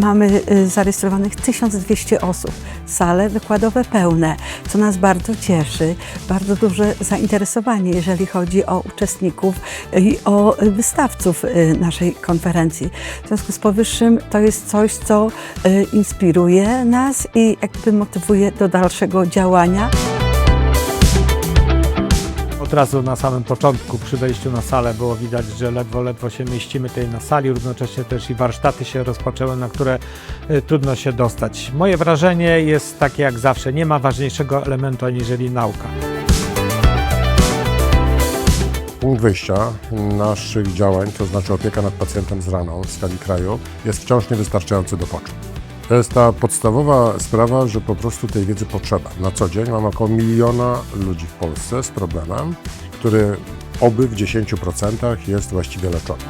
mamy y, zarejestrowanych 1200 osób. Sale wykładowe pełne, co nas bardzo cieszy. Bardzo duże zainteresowanie, jeżeli chodzi o uczestników i o wystawców y, naszej konferencji. W związku z powyższym to jest coś, co y, inspiruje nas i jakby motywuje do dalszego działania. Od razu na samym początku przy wejściu na salę było widać, że ledwo, ledwo się mieścimy tutaj na sali. Równocześnie też i warsztaty się rozpoczęły, na które y, trudno się dostać. Moje wrażenie jest takie jak zawsze. Nie ma ważniejszego elementu aniżeli nauka. Punkt wyjścia naszych działań, to znaczy opieka nad pacjentem z raną w skali kraju, jest wciąż niewystarczający do poczu. To jest ta podstawowa sprawa, że po prostu tej wiedzy potrzeba. Na co dzień mamy około miliona ludzi w Polsce z problemem, który oby w 10% jest właściwie leczony.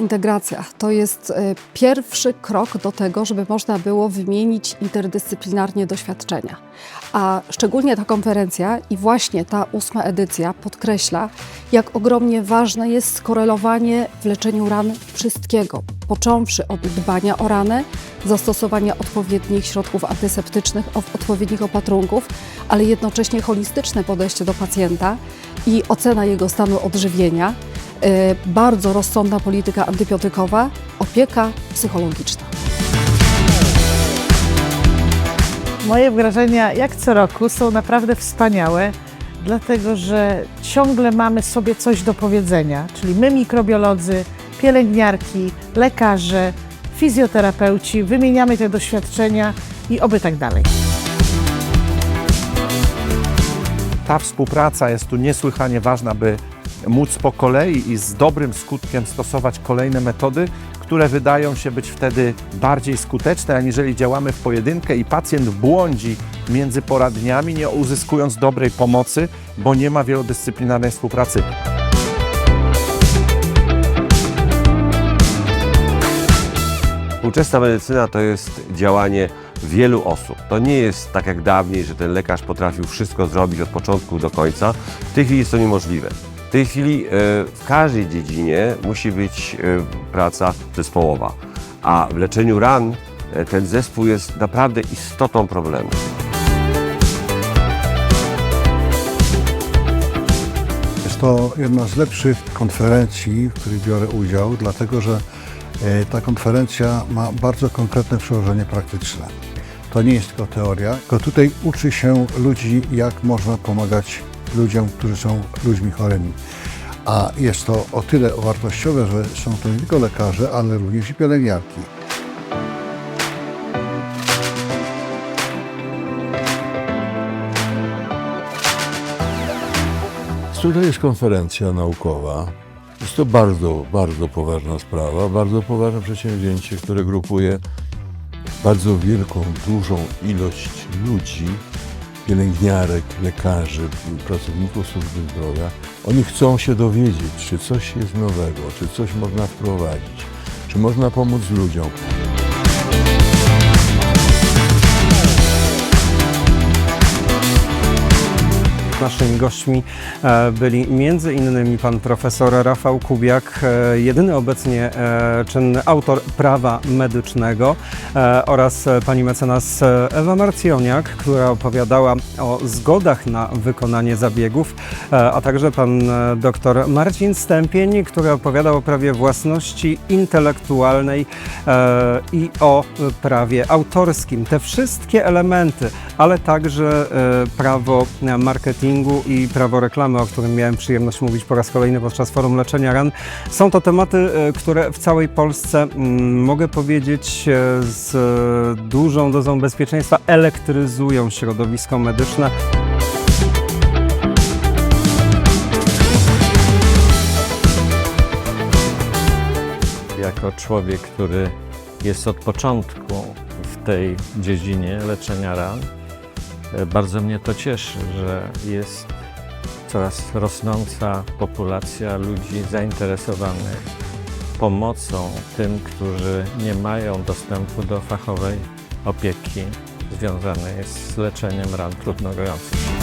Integracja to jest e, pierwszy krok do tego, żeby można było wymienić interdyscyplinarnie doświadczenia. A szczególnie ta konferencja i właśnie ta ósma edycja podkreśla, jak ogromnie ważne jest skorelowanie w leczeniu ran wszystkiego, począwszy od dbania o ranę, zastosowania odpowiednich środków antyseptycznych, odpowiednich opatrunków, ale jednocześnie holistyczne podejście do pacjenta i ocena jego stanu odżywienia bardzo rozsądna polityka antybiotykowa, opieka psychologiczna. Moje wrażenia, jak co roku, są naprawdę wspaniałe, dlatego że ciągle mamy sobie coś do powiedzenia, czyli my, mikrobiolodzy, pielęgniarki, lekarze, fizjoterapeuci, wymieniamy te doświadczenia i oby tak dalej. ta współpraca jest tu niesłychanie ważna, by móc po kolei i z dobrym skutkiem stosować kolejne metody, które wydają się być wtedy bardziej skuteczne, aniżeli działamy w pojedynkę i pacjent błądzi między poradniami, nie uzyskując dobrej pomocy, bo nie ma wielodyscyplinarnej współpracy. Współczesna medycyna to jest działanie wielu osób. To nie jest tak jak dawniej, że ten lekarz potrafił wszystko zrobić od początku do końca. W tej chwili jest to niemożliwe. W tej chwili e, w każdej dziedzinie musi być e, praca zespołowa, a w leczeniu ran e, ten zespół jest naprawdę istotą problemu. Jest to jedna z lepszych konferencji, w których biorę udział, dlatego że ta konferencja ma bardzo konkretne przełożenie praktyczne. To nie jest tylko teoria, tylko tutaj uczy się ludzi, jak można pomagać ludziom, którzy są ludźmi chorymi. A jest to o tyle wartościowe, że są to nie tylko lekarze, ale również i pielęgniarki. Tutaj jest konferencja naukowa. Jest to bardzo, bardzo poważna sprawa, bardzo poważne przedsięwzięcie, które grupuje bardzo wielką, dużą ilość ludzi, pielęgniarek, lekarzy, pracowników służby zdrowia. Oni chcą się dowiedzieć, czy coś jest nowego, czy coś można wprowadzić, czy można pomóc ludziom. Naszymi gośćmi e, byli innymi pan profesor Rafał Kubiak, e, jedyny obecnie e, czynny autor prawa medycznego oraz pani mecenas Ewa Marcjoniak, która opowiadała o zgodach na wykonanie zabiegów, a także pan dr Marcin Stępień, który opowiadał o prawie własności intelektualnej i o prawie autorskim. Te wszystkie elementy, ale także prawo e, i prawo reklamy, o którym miałem przyjemność mówić po raz kolejny podczas forum leczenia ran. Są to tematy, e, które w całej Polsce, mm, mogę powiedzieć, e, z dużą dozą bezpieczeństwa elektryzują środowisko medyczne. jako człowiek, który jest od początku w tej dziedzinie leczenia ran, bardzo mnie to cieszy, że jest coraz rosnąca populacja ludzi zainteresowanych pomocą tym, którzy nie mają dostępu do fachowej opieki związanej z leczeniem ran trudnogojących.